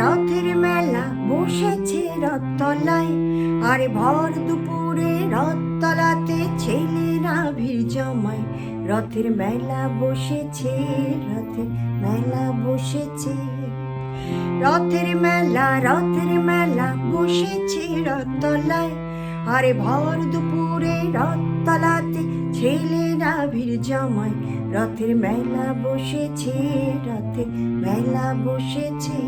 রথের মেলা বসেছে রথতলায়, আর ভর দুপুরে রথতলাতে ছেলেরা ভিড় জমায়। রথের মেলা বসেছে, রথের মেলা বসেছে। রথের মেলা রথের মেলা বসেছে রথতলায়, আরে ভর দুপুরে রথতলাতে ছেলেরা ভিড় জমায়। রথের মেলা বসেছে, রথের মেলা বসেছে।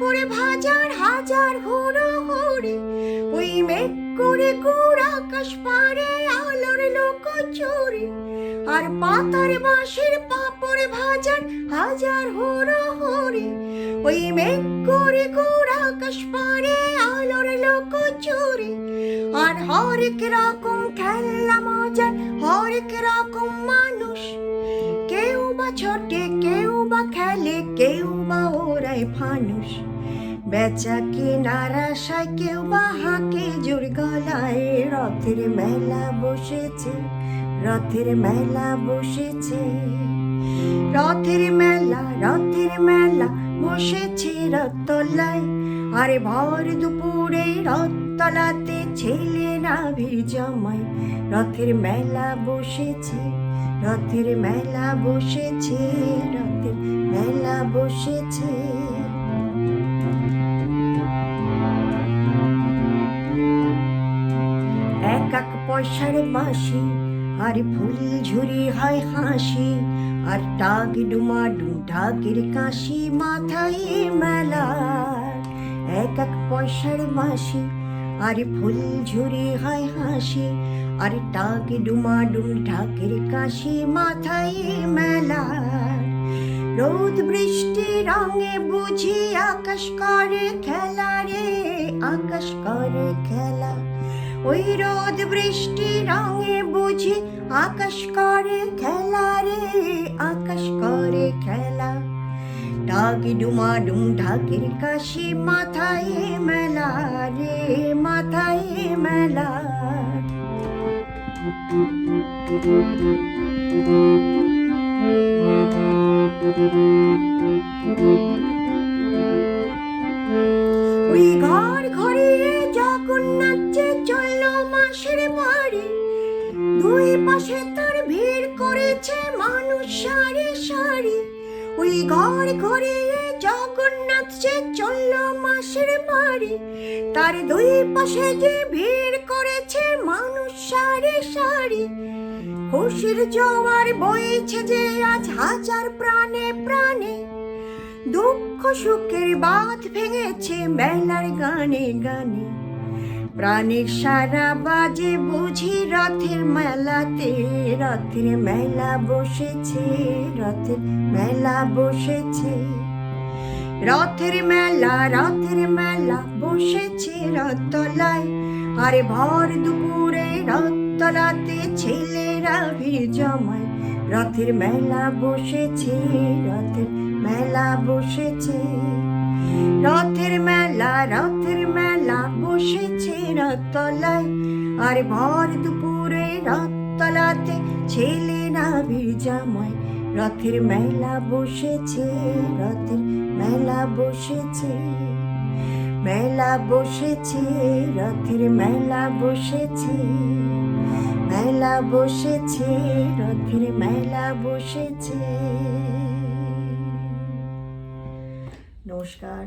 পাপড়ে ভাজার হাজার হুড়ো হুড়ি। ওই মেঘ করে গুড় আকাশ পারে আলোর লোক চোরে আর পাতারে বাঁশের পাপড়ে ভাজার হাজার হুড়ো হুড়ি। ওই মেঘ করে গুড় আকাশ পারে আলোর লোক চুরি আর হরেক রকম খেলা মজার, হরেক রকম মানুষ। কেউ বা ছোটে, কেউ খেলে কেউ বা ওরাই ফানুষ। বেচা কেনার আশায় কেউ বা হাঁকে, জোর গলায় রথের মেলা বসেছে, রথের মেলা বসেছে। রথের মেলা রথের মেলা বসেছে রথতলায়, আরে ভর দুপুরে রথতলাতে ছেলেরা ভিড় জমায়, রথের মেলা বসেছে। রথের মেলা বসেছে রথের মেলা বসেছে। এক এক পয়সার বাঁশি, আর ফুল ঝুরি হয় হাসি, আর টাক ডুমা ডুম ঢাকের কাশি মাথায় মেলা এক এক পয়সার বাঁশি, আর ফুল ঝুরি হয় হাসি আর টাক ডুমা ডুম ঢাকের কাশি মাথায় মেলা। রোদ বৃষ্টি রঙে বুঝি আকাশ করে খেলা রে, আকাশ করে খেলা। ওই রোদ বৃষ্টি রঙে বুঝি আকাশ করে খেলা রে, আকাশ করে খেলা। ডাকি ডুমা ডুম ঢাকের কাশি মাথায় মেলা রে, মাথায় মেলা। ওই ঘর ঘরে চলল মাসের বাড়ি, দুই পাশে তার ভিড় করেছে মানুষ সারি সারি। ওই ঘর ঘরে জগন্নাথ যে চলল মাসের বাড়ি, তার দুই পাশে যে ভিড় সারি সারি। খুশির জোয়ার বইছে যে আজ হাজার প্রাণে প্রাণে। দুঃখ সুখের বাঁধ ভেঙেছে মেলার গানে গানে। প্রাণের সারা বাজে বুঝি রথের মেলাতে, রথের মেলা বসেছে, রথের মেলা বসেছে। রথের মেলা রথের মেলা বসেছে রথতলায়। আরে ভর দুপুরে রথতলাতে ছেলেরা ভিড় জমায়। রথের মেলা বসেছে রথের মেলা বসেছে। রথের মেলা রথের মেলা বসেছে রথতলায় আর ভর দুপুরে রথতলাতে ছেলেরা ভিড় জমায়। রথের মেলা বসেছে রথের মেলা বসেছে। মেলা বসেছে, রথের মেলা বসেছে মেলা বসেছে, রথের মেলা বসেছে। নমস্কার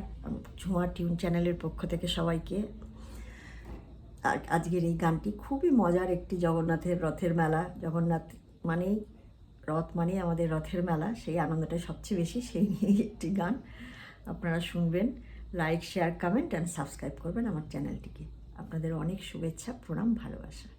ঝুমা টিউন চ্যানেলের পক্ষ থেকে সবাইকে। আজকের এই গানটি খুবই মজার একটি জগন্নাথের রথের মেলা। জগন্নাথ মানেই, রথ মানেই আমাদের রথের মেলা, সেই আনন্দটা সবচেয়ে বেশি, সেই নিয়েই একটি গান আপনারা শুনবেন। Like share comment and subscribe করবেন আমার চ্যানেলটিকে। আপনাদের অনেক শুভেচ্ছা প্রণাম ভালোবাসা।